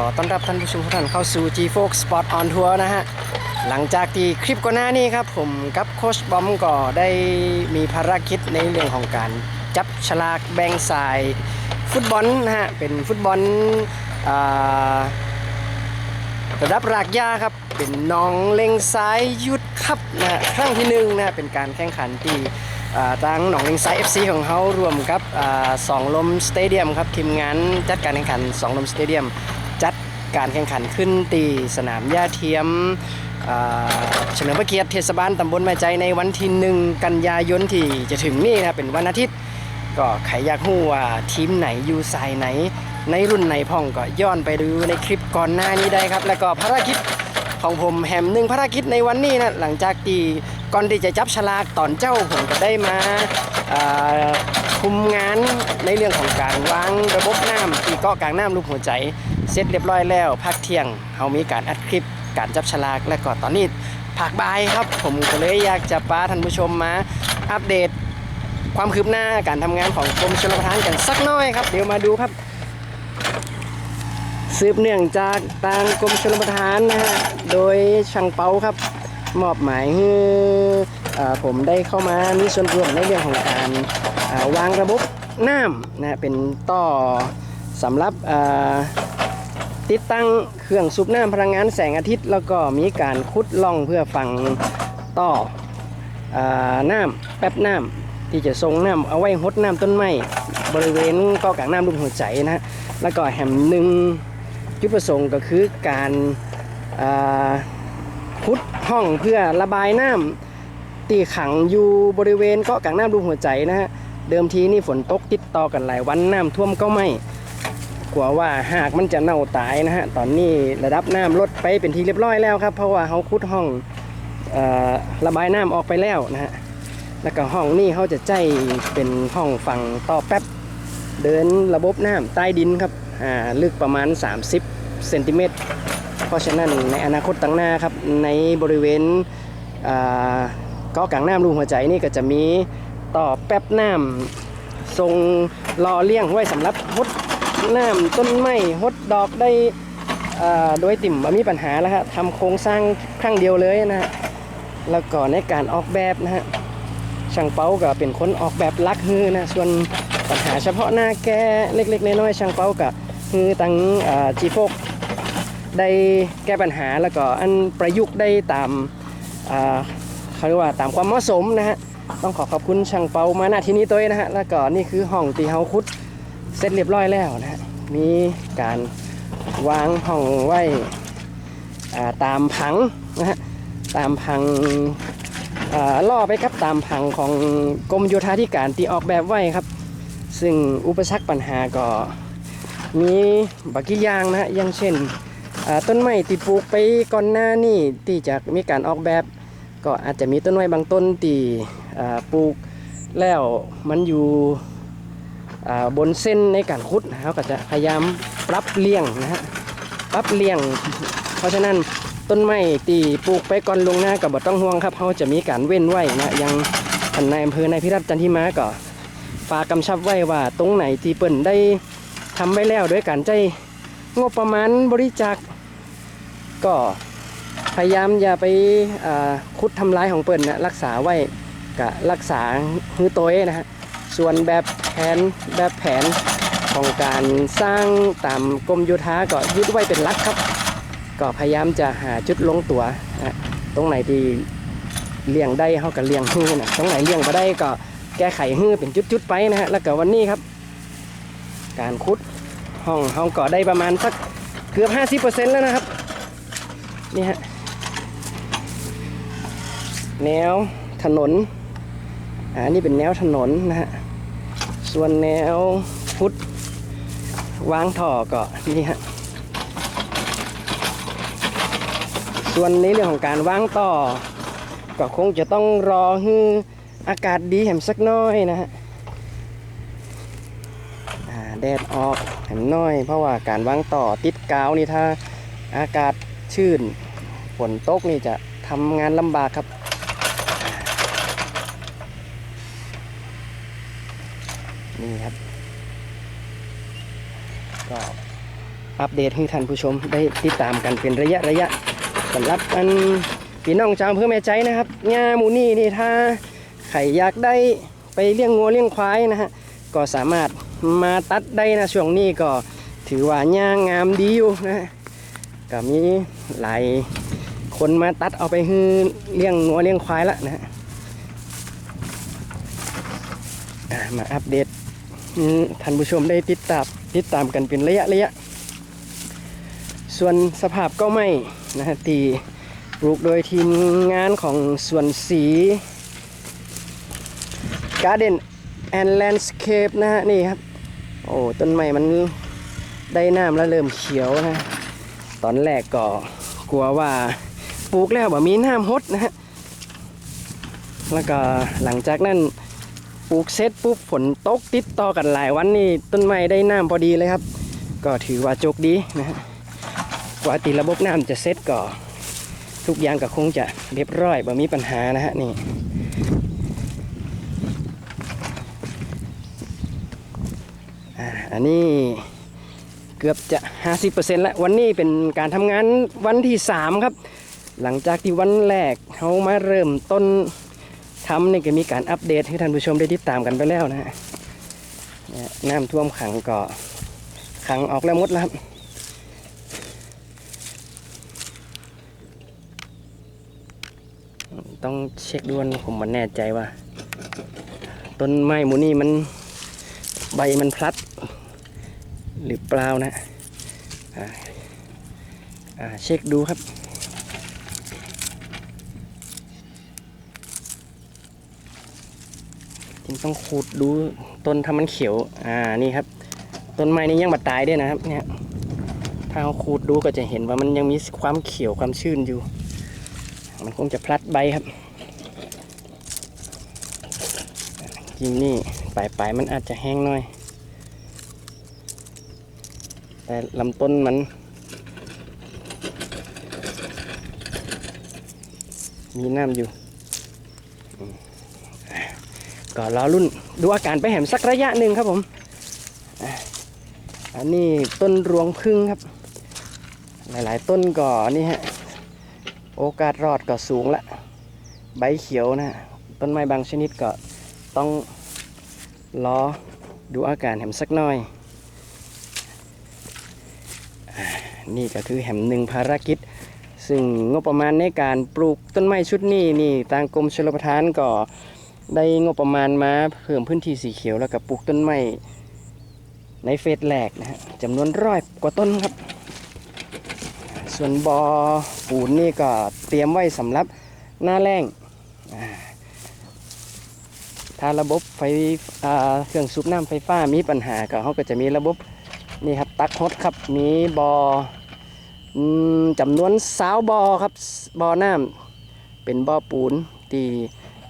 ขอต้อนรับท่านผู้ชมทุกท่านเข้าสู่ G Fox Sport on Tour นะฮะ หลังจากที่คลิปก่อนหน้านี้ครับผมกับโคชบอมก็ได้มีภารกิจในเรื่องของการจับฉลากแบ่งสายฟุตบอลนะฮะ เป็นฟุตบอลระดับรากหญ้าครับ เป็นน้องเล็งซ้ายยุดครับนะฮะครั้งที่หนึ่งนะฮะเป็นการแข่งขันที่อ่าทางหนองเล็งซ้าย FC ของเขารวมกับอสองลมสเตเดียมครับทีมงานจัดการแข่งขันสองลมสเตเดียม การแข่งขันขึ้นตีสนามหญ้าเทียมเฉลิมพระเกียรติเทศบาลตำบลแม่ใจในวันที่หนึ่งกันยายนที่จะถึงนี่นะเป็นวันอาทิตย์ ก็ใครอยากรู้ว่าทีมไหนอยู่สายไหน ในรุ่นไหนพ่องก็ย้อนไปดูในคลิปก่อนหน้านี้ได้ครับ แล้วก็ภารกิจของผมแหมหนึ่งภารกิจในวันนี้นะหลังจากที่ก่อนที่จะจับฉลากตอนเจ้าผมก็ได้มาคุมงานในเรื่องของการวางระบบน้ำที่เกาะกลางน้ำรูปหัวใจ เสร็จเรียบร้อยแล้วพักเที่ยงเขามีการอัดคลิปการจับฉลากและก็ตอนนี้ภาคบ่ายครับ ผมก็เลยอยากจะพาท่านผู้ชมมา อัปเดตความคืบหน้าการทำงานของกรมชลประทานกันสักน้อยครับ เดี๋ยวมาดูครับ สืบเนื่องจากทางกรมชลประทานนะฮะโดยช่างเปาครับ มอบหมายให้อ่อผมได้เข้ามามีส่วนร่วมในเรื่องของการาวางระบบน้ำนะฮะเป็นต่อสำหรับอ่า ติดตั้งเครื่องสูบน้ำพลังงานแสงอาทิตย์ แล้วก็มีการขุดล่องเพื่อฝังต่ออ่าน้ำแป๊บน้ำที่จะทรงน้ำเอาไว้หดน้ำต้นไม้บริเวณเกาะกลางน้ำรูปหัวใจนะฮะแล้วก็แหมหนึ่งจุดประสงค์ก็คือการอ่าขุดห้องเพื่อระบายน้ำตีขังอยู่บริเวณเกาะกลางน้ำรูปหัวใจนะฮะเดิมทีนี่ฝนตกติดต่อกันหลายวันน้ำท่วมก็ไม่ กลัวว่าหากมันจะเน่าตายนะฮะตอนนี้ระดับน้ำลดไปเป็นที่เรียบร้อยแล้วครับ เพราะว่าเขาขุดห้องออระบายน้ำออกไปแล้วนะฮะแล้วก็ห้องนี่เขาจะใจเป็นห้องฝั่งต่อแป๊บ เดินระบบน้ำใต้ดินครับอ่าลึกประมาณ 30เซนติเมตรเพราะฉะนั้นในอนาคตตั้างหน้าครับในบริเวณเกาะกลางน้ำรูหัวใจนี่ก็จะมีต่อแป๊บน้ำทรงรอเลี้ยงไว้สำหรับฮด น้ำต้นไม้ฮดดอกได้โดยติ่มบ่มีปัญหาแล้วครับทำโครงสร้างครั้งเดียวเลยนะฮะแล้วก็ในการออกแบบนะฮะช่างเป้าก็เป็นคนออกแบบลักฮือนะส่วนปัญหาเฉพาะหน้าแก้เล็กๆน้อยๆช่างเป้าก็คือตั้งจีโฟกได้แก้ปัญหาแล้วก็อันประยุกต์ได้ตามเขาเรียกว่าตามความเหมาะสมนะฮะต้องขอขอบคุณช่างเปามาณที่นี้ตัวนะฮะแล้วก็นี่คือห้องตีเฮาคุด เสร็จเรียบร้อยแล้วนะฮะมีการวางห้องไว้อ่าตามผังนะฮะตามพังอ่าล่อไปครับตามพังของกรมโยธาธิการที่ออกแบบไว้ครับ ซึ่งอุปสรรคปัญหาก็มีบักกี่อย่างนะฮะอย่างเช่นต้นไม้ที่ปลูกไปก่อนหน้านี่ที่จะมีการออกแบบ ก็อาจจะมีต้นไม้บางต้นที่ปลูกแล้วมันอยู่ บนเส้นในการขุดนะเขาก็จะพยายามปรับเลี่ยงนะฮะปรับเลี่ยง เพราะฉะนั้นต้นไม้ตีปลูกไปก่อนลงหน้ากับบ่ต้องห่วงครับเขาจะมีการเว้นไว้นะยังท่านนายอำเภอนายพิรัตจันทิมาก็ฝากกำชับไว้ว่าตรงไหนที่เปิ่นได้ทำไว้แล้วด้วยการใจงบประมาณบริจาคก็พยายามอย่าไปคุดทำลายของเปิ่นนะรักษาไว้กะรักษาฮือโตัวนะฮะ ส่วนแบบแผนแบบแผนของการสร้างตามกรมโยธาก็ยึดไว้เป็นหลักครับ ก็พยายามจะหาจุดลงตัวนะตรงไหนที่เลี่ยงได้เขาก็เลี่ยงฮื้อนะตรงไหนเลี่ยงมาได้ก็แก้ไขฮื้อเป็นจุดๆไปนะฮะแล้วก็วันนี้ครับ การคุดห้องห้องก็ได้ประมาณสักเกือบ 50%แล้วนะครับนี่ฮะแนวถนนอ่านี่เป็นแนวถนนนะฮะ ส่วนแนวฟุตวางท่อก็นี่ฮะส่วนในเรื่องของการวางต่อ ก็คงจะต้องรอให้อากาศดีแหมสักน้อยนะฮะแดดออกแหมน้อย เพราะว่าการวางต่อติดกาวนี่ถ้าอากาศชื้นฝนตกนี่จะทำงานลำบากครับ นี่ครับ ก็อัปเดตให้ท่านผู้ชมได้ติดตามกันเป็นระยะระยะสำหรับอันพี่น้องชาวอำเพื่อแม่ใจนะครับงาหมูนี่นี่ถ้าใครอยากได้ไปเลี้ยงงัวเลี้ยงควายนะฮะก็สามารถมาตัดได้นะช่วงนี้ก็ถือว่าหญ้างามดีอยู่นะก็มีหลายคนมาตัดเอาไปฮือเลี้ยงงัวเลี้ยงควายละนะฮะมาอัปเดตท่านผู้ชมได้ติดตาม ติดตามกันเป็นระยะระยะ ส่วนสภาพก็ไม่นะฮะตีปลูกโดยทีมงานของส่วนสี Garden and Landscape นะฮะนี่ครับ โอ้ต้นไม้มันได้น้ำแล้วเริ่มเขียวนะ ตอนแรกก็กลัวว่าปลูกแล้วแบบมีน้ำฮดนะฮะ แล้วก็หลังจากนั้น ปลูกเสร็จปุ๊บฝนตกติดต่อกันหลายวันนี่ต้นไม้ได้น้ำพอดีเลยครับ ก็ถือว่าโจกดีนะฮะกว่าติระบบน้ำจะเสร็จก็ทุกอย่างก็คงจะเรียบร้อยบ่มีปัญหานะฮะนี่อันนี้เกือบจะ 50%แล้ววันนี้เป็นการทำงานวันที่ 3 ครับ หลังจากที่วันแรกเขามาเริ่มต้น ทำนี่ก็มีการอัปเดตให้ท่านผู้ชมได้ติดตามกันไปแล้วนะฮะน้ำท่วมขังก็ขังออกแล้วมดแล้วครับต้องเช็คดวนผมมันแน่ใจว่า ต้นไม้หมูนี่มันใบมันพลัด หรือเปล่านะเช็คดูครับ จริงต้องขูดดูต้นถ้ามันเขียว อ่านี่ครับ ต้นไม้นี้ยังบัดตายด้วยนะครับ เนี่ย ถ้าเราขูดดูก็จะเห็นว่ามันยังมีความเขียวความชื้นอยู่ มันคงจะพลัดใบครับจริงนี่ปลายปลายๆมันอาจจะแห้งหน่อย แต่ลำต้นมัน มีน้ำอยู่ ก็รอรุ่นดูอาการไปแหมสักระยะหนึ่งครับผม อันนี้ต้นรวงพึ่งครับ หลายๆ ต้นก็นี่ฮะ โอกาสรอดก็สูงละ ใบเขียวนะ ต้นไม้บางชนิดก็ต้องรอดูอาการแหมสักหน่อย นี่ก็คือแหมหนึ่งภารกิจ ซึ่งงบประมาณในการปลูกต้นไม้ชุดนี้นี่ทางกรมชลประทานก็ ได้งบประมาณมาเพิ่มพื้นที่สีเขียวแล้วก็ปลูกต้นไม้ในเฟสแรกนะฮะจำนวนร้อยกว่าต้นครับ ส่วนบอปูนนี่ก็เตรียมไว้สำหรับหน้าแรงอ่าถ้าระบบไฟเครื่องสูบน้ำไฟฟ้ามีปัญหาก็เขาก็จะมีระบบนี่ครับตักฮดครับมีบออืมจำนวนสาวบอครับบอน้ำเป็นบอปูนที่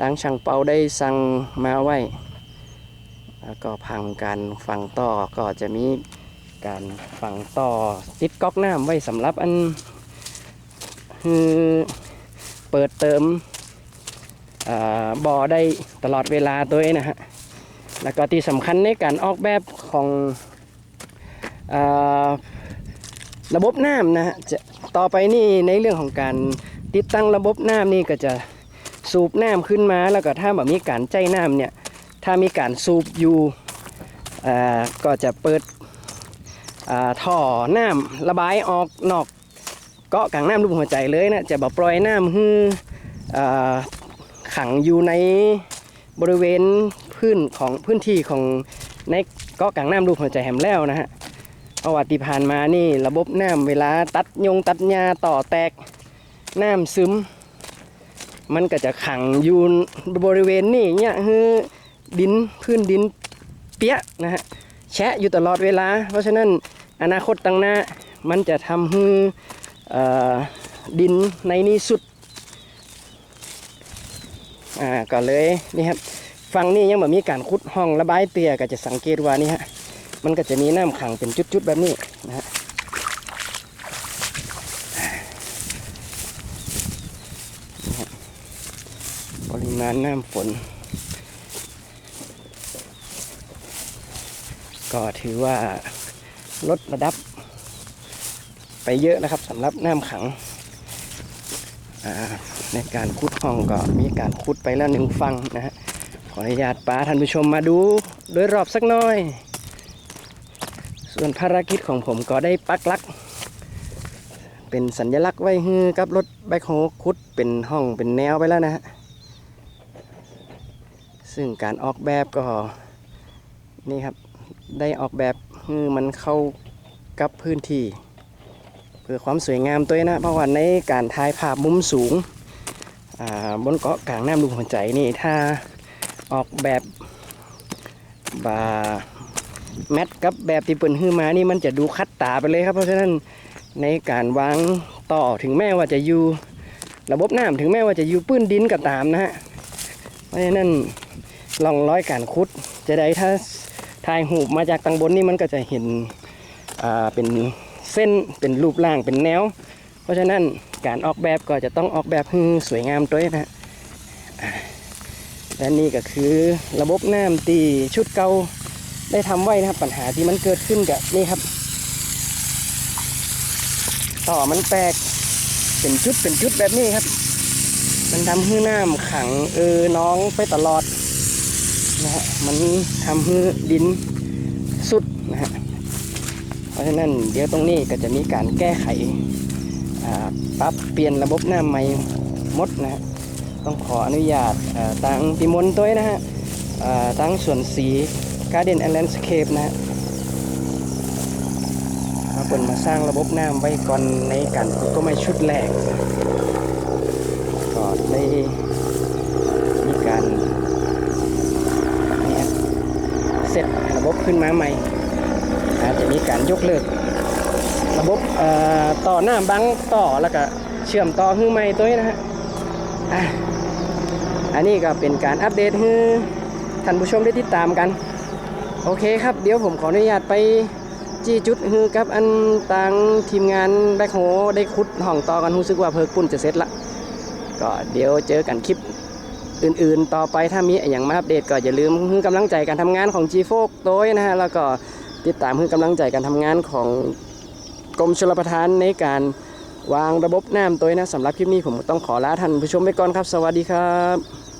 ทางช่างเปาได้สั่งมาไว้แล้วก็พังการฝังต่อก็จะมีการฝังต่อติดก๊อกน้ำไว้สำหรับอันคือเปิดเติมบ่อได้ตลอดเวลาตัวเองนะฮะแล้วก็ที่สำคัญในการออกแบบของอระบบน้ำนะฮะจะต่อไปนี่ในเรื่องของการติดตั้งระบบน้ำนี่ก็จะ สูบน้ำขึ้นมาแล้วก็ถ้าแบบมีการใจน้ำเนี่ยถ้ามีการสูบอยู่ก็จะเปิดอ่าท่อน้ำระบายออกนอกเกาะกลางน้ำรูปหัวใจเลยนะจะแบบปล่อยน้ำฮือขังอยู่ในบริเวณพื้นของพื้นที่ของในเกาะกลางน้ำรูปหัวใจแหมแล้วนะฮะประวัติผ่านมานี่ระบบน้ำเวลาตัดยงตัดหญ้าต่อแตกน้ำซึม มันก็จะขังอยู่บริเวณนี้เนี่ยคือดินพื้นดินเปียะนะฮะแฉะอยู่ตลอดเวลา เพราะฉะนั้นอนาคตตั้งหน้ามันจะทำให้ดินในนี้สุดอ่าก็เลยนี่ครับฝั่งนี้ยังแบบมีการขุดห้องระบายเตียก็จะสังเกตว่านี่ฮะมันก็จะมีน้ำขังเป็นจุดๆแบบนี้นะฮะ ปริมาณน้ำฝน ก็ถือว่าลดระดับ ไปเยอะนะครับสำหรับน้ำขัง ในการขุดห้องก็มีการขุดไปแล้วหนึ่งฟังนะฮะขออนุญาตปาท่านผู้ชมมาดูโดยรอบสักหน่อย ส่วนภารกิจของผมก็ได้ปักลัก เป็นสัญลักษณ์ไว้ฮือกับรถแบคโฮขุดเป็นห้องเป็นแนวไปแล้วนะฮะ ซึ่งการออกแบบก็นี่ครับได้ออกแบบฮือมันเข้ากับพื้นที่เพื่อความสวยงามตัวเองนะเพราะว่าในการถ่ายภาพมุมสูงบนเกาะกลางน้ำลุมหัวใจนี่ถ้าออกแบบบาแมทกับแบบที่เปิ่นฮือมานี่มันจะดูคัดตาไปเลยครับ เพราะฉะนั้นในการวางต่อถึงแม้ว่าจะอยู่ระบบน้ำถึงแม้ว่าจะอยู่ปื้นดินก็ตามนะฮะเพราะฉะนั้น ลองร้อยการคุด จะได้ถ้าถ่ายหูมาจากตังบนนี่มันก็จะเห็นเป็นเส้นเป็นรูปร่างเป็นแนว เพราะฉะนั้นการออกแบบก็จะต้องออกแบบให้สวยงามด้วยนะและนี่ก็คือระบบน้ำตีชุดเก่าได้ทำไว้นะครับปัญหาที่มันเกิดขึ้นกับนี่ครับ ต่อมันแตกเป็นชุดเป็นชุดแบบนี้ครับ มันทำให้น้ำขังเออน้องไปตลอด นะฮะมันทำให้ดินสุดนะฮะเพราะฉะนั้นเดี๋ยวตรงนี้ก็จะมีการแก้ไขปรับเปลี่ยนระบบน้ำใหม่มดนะฮะต้องขออนุญาตอ่าทางพิมลตัวนะฮะอ่าทางส่วนสี Garden and Landscape นะฮะมาเป็นมาสร้างระบบน้ำไว้ก่อนในการกต้นไม้ชุดแรกก็ได้มีการนี่ครับเสร็จระบบ ขึ้นมาใหม่อาจจะมีการยกเลิก ระบบต่อหน้าบังต่อแล้วก็เชื่อมต่อขึ้นใหม่ตัวนี้นะฮะอันนี้ก็เป็นการอัปเดตให้ท่านผู้ชมได้ติดตามกัน โอเคครับเดี๋ยวผมขออนุญาตไปจี้จุดฮือกับอันต่างทีมงานแบ็คโฮได้ขุดห้องต่อกันรู้สึกว่าเพิกปุ่นจะเสร็จละก็เดี๋ยวเจอกันคลิป อื่นๆ ต่อไปถ้ามีอย่างมาอัปเดตก็อย่าลืมคือกำลังใจการทำงานของ g ีโฟกตัวนะฮะแล้วก็ติดตามคือกำลังใจการทำงานของกรมชลประทานในการวางระบบน้ำตัวนะสำหรับคลิปนี้ผมต้องขอลาท่านผู้ชมไปก่อนครับ สวัสดีครับ